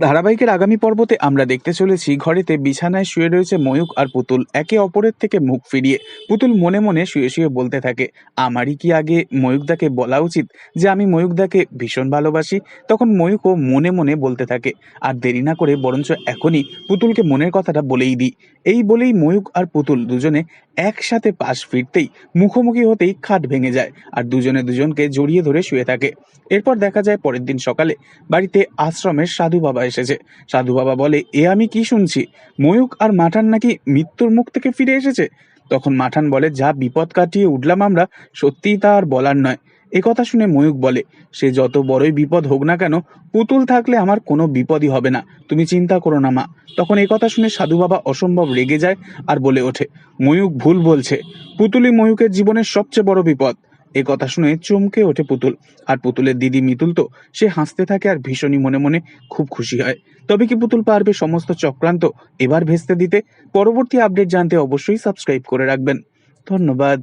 ধারাবাহিকের আগামী পর্বতে আমরা দেখতে চলেছি ঘরেতে বিছানায় শুয়ে রয়েছে ময়ূক আর পুতুল। একে অপরের থেকে মুখ ফিরিয়ে পুতুল মনে মনে শুয়ে শুয়ে বলতে থাকে, আমারই কি আগে ময়ূকদাকে বলা উচিত যে আমি ময়ূকদাকে ভীষণ ভালোবাসি? তখন ময়ূকও মনে মনে বলতে থাকে, আর দেরি না করে বরঞ্চ এখনই পুতুলকে মনের কথাটা বলেই দিই। এই বলেই ময়ূক আর পুতুল দুজনে একসাথে পাশ ফিরতেই মুখোমুখি হতেই খাট ভেঙে যায় আর দুজনে দুজনকে জড়িয়ে ধরে শুয়ে থাকে। এরপর দেখা যায় পরের দিন সকালে বাড়িতে আশ্রমের সাধু বাবা এসেছে। সাধু বাবা বলে, এ আমি কি শুনছি? ময়ূক আর মাঠান নাকি মৃত্যুর মুখ থেকে ফিরে এসেছে? তখন মাঠান বলে, যা বিপদ কাটিয়ে উঠলাম আমরা, সত্যিই তা আর বলার নয়। কথা শুনে ময়ূক বলে, সে যত বড়ই বিপদ হোক না কেন, পুতুল থাকলে আমার কোনো বিপদই হবে না। তুমি চিন্তা করো না মা। তখন কথা শুনে সাধু বাবা অসম্ভব রেগে যায় আর বলে ওঠে ময়ূক ভুল বলছে। পুতুলই ময়ূকের জীবনের সবচেয়ে বড় বিপদ। এ কথা শুনে চমকে ওঠে পুতুল। আর পুতুলের দিদি মিতুল তো, সে হাসতে থাকে আর ভীষণই মনে মনে খুব খুশি হয়। তবে কি পুতুল পারবে সমস্ত চক্রান্ত এবার ভেস্তে দিতে? পরবর্তী আপডেট জানতে অবশ্যই সাবস্ক্রাইব করে রাখবেন। ধন্যবাদ।